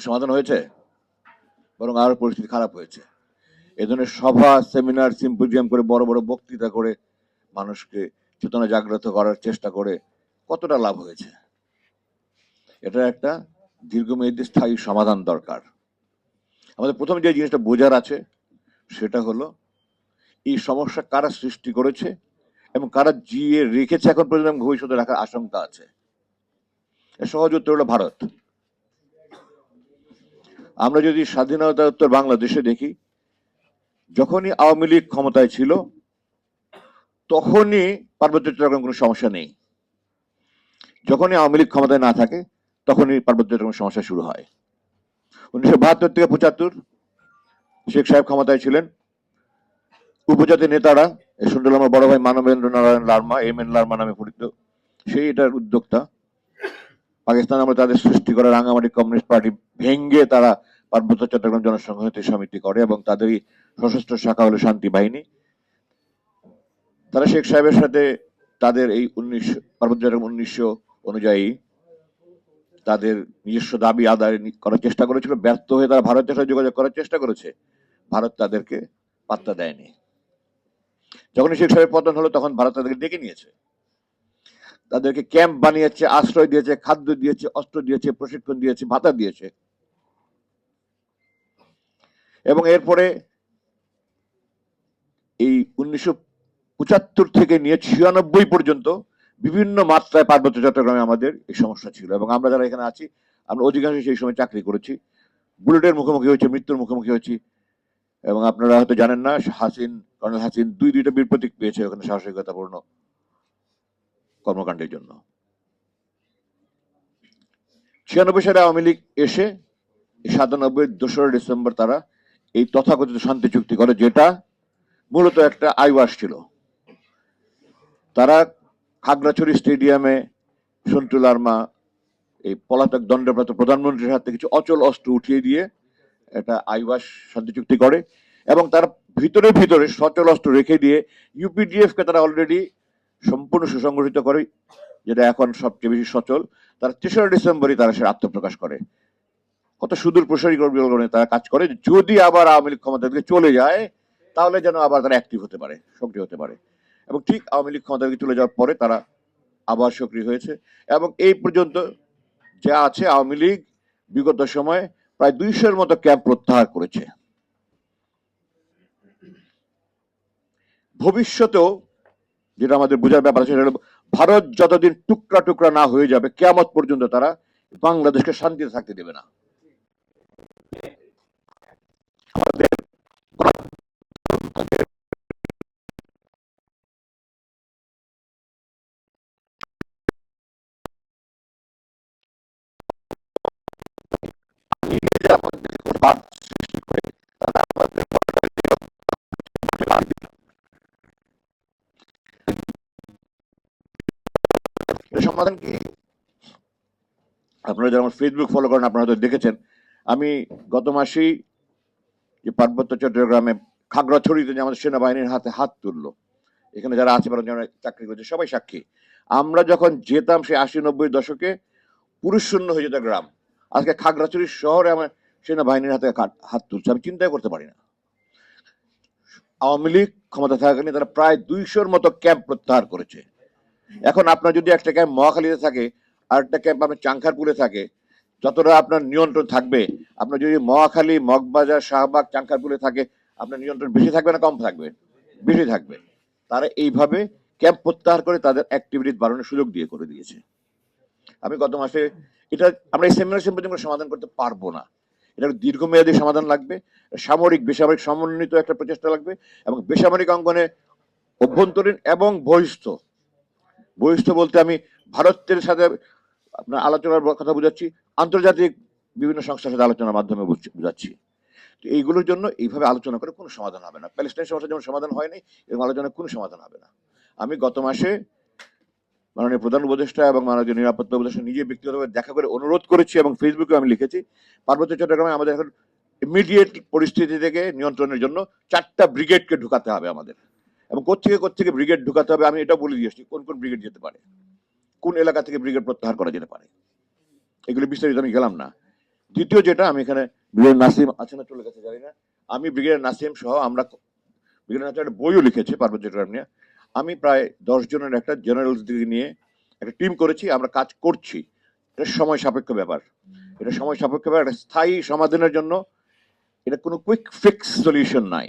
সমাধান হয়েছে? বরং আরও পরিস্থিতি খারাপ হয়েছে। এই ধরনের সভা, সেমিনার, সিম্পোজিয়াম করে বড় বড় বক্তৃতা করে মানুষকে চেতনা জাগ্রত করার চেষ্টা করে কতটা লাভ হয়েছে? এটা একটা দীর্ঘমেয়াদী স্থায়ী সমাধান দরকার। আমাদের প্রথম যে জিনিসটা বোঝার আছে, সেটা হলো এই সমস্যা কারা সৃষ্টি করেছে এবং কারা জিয়ে রেখেছে এখন পর্যন্ত ভবিষ্যতে রাখার আশঙ্কা আছে। সহজ উত্তর হলো ভারত। আমরা যদি স্বাধীনতা উত্তর বাংলাদেশে দেখি, যখনই আওয়ামী লীগ ক্ষমতায় ছিল, তখনই পার্বত্য চট্টগ্রাম কোনো সমস্যা নেই। যখনই আওয়ামী লীগ ক্ষমতায় না থাকে, তখনই পার্বত্য চট্টগ্রাম সমস্যা শুরু হয়। উনিশশো বাহাত্তর থেকে পঁচাত্তর, শেখ সাহেব ক্ষমতায় ছিলেন। উপজাতি নেতারা শুনলাম বড় ভাই মানবেন্দ্র নারায়ণ লার্মা, এম এন লার্মা নামে পরিচিত, সেই এটার উদ্যোক্তা। পাকিস্তান আমরা তাদের সৃষ্টি করা রাঙ্গামাটি কমিউনিস্ট পার্টি ভেঙ্গে তারা পার্বত্য চট্টগ্রাম জনসংহতি সমিতি করে এবং তাদেরই সশস্ত্র শাখা হলো শান্তি বাহিনী। তারা শেখ সাহেবের সাথে তাদের এই উনিশশো পার্বত্য চট্টগ্রাম উনিশশো অনুযায়ী তাদের নিজস্ব দাবি আদায় করার চেষ্টা করেছিল। ব্যর্থ হয়ে তারা ভারতের সাথে যোগাযোগ করার চেষ্টা করেছে। ভারত তাদেরকে পাত্তা দেয়নি। যখন শেখ সাহেবের পতন হলো, তখন ভারত তাদেরকে ডেকে নিয়েছে। তাদেরকে ক্যাম্প বানিয়েছে, আশ্রয় দিয়েছে, খাদ্য দিয়েছে, অস্ত্র দিয়েছে, প্রশিক্ষণ দিয়েছে, ভাতা দিয়েছে। এবং এরপরে এই উনিশশো পঁচাত্তর থেকে নিয়ে ছিয়ানব্বই পর্যন্ত বিভিন্ন মাত্রায় পার্বত্য চট্টগ্রামে আমাদের এই সমস্যা ছিল। এবং আমরা যারা এখানে আছি, আমরা অধিকাংশ সেই সময় চাকরি করেছি। বুলেটের মুখোমুখি হয়েছে, মৃত্যুর মুখোমুখি হয়েছি। এবং আপনারা হয়তো জানেন না হাসিন কর্নেল হাসিন দুই দুইটা বীর প্রতীক পেয়েছে ওখানে সাহসিকতাপূর্ণ। কর্মকাণ্ডের জন্য। ছিয়ানব্বই সালে আওয়ামী লীগ এসে সাতানব্বই, দোসরা ডিসেম্বর তারা এই তথাকথিত শান্তি চুক্তি করে, যেটা মূলত একটা আইওয়াস ছিল। তারা খাগড়াছড়ি স্টেডিয়ামে সন্টু লার্মা, এই পলাতক দণ্ডপ্রাপ্ত প্রধানমন্ত্রীর হাতে কিছু অচল অস্ত্র উঠিয়ে দিয়ে একটা আইওয়াস শান্তি চুক্তি করে এবং তার ভিতরে ভিতরে সচল অস্ত্র রেখে দিয়ে ইউপিডিএফ কে তারা অলরেডি সম্পূর্ণ সুসংগঠিত করে, যেটা এখন সবচেয়ে বেশি সচল। তারা তেসরা ডিসেম্বরই তারা সে আত্মপ্রকাশ করে। কত সুদূর প্রসারী কর্মী তারা কাজ করে। যদি আবার আওয়ামী লীগ ক্ষমতা থেকে চলে যায়, তাহলে যেন আবার তারা অ্যাক্টিভ হতে পারে, সক্রিয় হতে পারে। এবং ঠিক আওয়ামী লীগ ক্ষমতা থেকে চলে যাওয়ার পরে তারা আবার সক্রিয় হয়েছে। এবং এই পর্যন্ত যা আছে, আওয়ামী লীগ বিগত সময়ে প্রায় দুইশোর মতো ক্যাম্প প্রত্যাহার করেছে। ভবিষ্যতেও যেটা আমাদের বোঝার ব্যাপার আছে, সেটা ভারত যতদিন টুকরা টুকরা না হয়ে যাবে, কেয়ামত পর্যন্ত তারা বাংলাদেশকে শান্তিতে থাকতে দেবে না। সমাধান কি আপনারা যারা ফেসবুক ফলো করেন, আপনারা হয়তো দেখেছেন, আমি গত মাসেই যে পার্বত্য চট্টগ্রামে খাগড়াছড়িতে যে আমাদের সেনাবাহিনীর হাতে হাত তুললো, এখানে যারা আছে যারা চাকরি করছে, সবাই সাক্ষী। আমরা যখন যেতাম সেই আশি নব্বই দশকে, পুরুষ শূন্য হয়ে যেত গ্রাম। আজকে খাগড়াছড়ি শহরে আমার সেনাবাহিনীর হাতে হাত- তুলছে, আমি চিন্তাই করতে পারি না। আওয়ামী লীগ ক্ষমতা থাকাকালীন তারা প্রায় দুইশোর মতো ক্যাম্প প্রত্যাহার করেছে। এখন আপনার যদি একটা ক্যাম্প মহাখালীতে থাকে আর একটা ক্যাম্প আপনার চাংখারপুরে থাকে, যতটা আপনার নিয়ন্ত্রণ থাকবে, আপনার যদি মহাখালী, মগবাজার, শাহবাগ, চাংখারপুরে থাকে, আপনার নিয়ন্ত্রণ বেশি থাকবে না কম থাকবে? বেশি থাকবে। তারা এইভাবে ক্যাম্প প্রত্যাহার করে তাদের অ্যাক্টিভিটি বাড়ানোর সুযোগ দিয়ে করে দিয়েছে। আমি গত মাসে এটা আমরা এই সেমিনার সম্পর্কে সমাধান করতে পারব না। এটা দীর্ঘমেয়াদী সমাধান লাগবে, সামরিক, বেসামরিক সমন্বিত একটা প্রচেষ্টা লাগবে এবং বেসামরিক অঙ্গনে অভ্যন্তরীণ এবং বহিস্থ বহিস্থ বলতে আমি ভারতের সাথে আপনার আলোচনার কথা বুঝাচ্ছি, আন্তর্জাতিক বিভিন্ন সংস্থার সাথে আলোচনার মাধ্যমে বুঝাচ্ছি। তো এইগুলোর জন্য এইভাবে আলোচনা করে কোনো সমাধান হবে না। প্যালেস্টাইন সমস্যা যেমন সমাধান হয়নি এবং আলোচনায় কোনো সমাধান হবে না। আমি গত মাসে মাননীয় প্রধান উপদেষ্টা এবং মাননীয় নিরাপত্তা উপদেষ্টা নিজে ব্যক্তিগতভাবে দেখা করে অনুরোধ করেছি এবং ফেসবুকে আমি লিখেছি, পার্বত্য চট্টগ্রামে আমাদের এখন ইমিডিয়েট পরিস্থিতি থেকে নিয়ন্ত্রণের জন্য চারটা ব্রিগেডকে ঢুকাতে হবে আমাদের। এবং কোথেকে কোথেকে ব্রিগেড ঢুকাতে হবে, আমি এটা বলে দিয়েছি কোন কোন ব্রিগেড যেতে পারে? কোন এলাকা থেকে ব্রিগেড প্রত্যাহার করা যেতে পারে? এগুলো বিস্তারিত আমি গেলাম না। দ্বিতীয় যেটা, আমি এখানে ব্রিগেডিয়ার নাসিম আছে না চলে গেছে জানি না। আমি ব্রিগেডিয়ার নাসিম সহ আমরা ব্রিগেডিয়ার নাসিম একটা বইও লিখেছে পার্বত্য চট্টগ্রাম নিয়ে। আমি প্রায় দশ জনের একটা জেনারেলস দিকে নিয়ে একটা টিম করেছি, আমরা কাজ করছি। এটা সময় সাপেক্ষ ব্যাপার। এটা সময় সাপেক্ষ ব্যাপার, একটা স্থায়ী সমাধানের জন্য এটা কোনো কুইক ফিক্স সলিউশন নাই।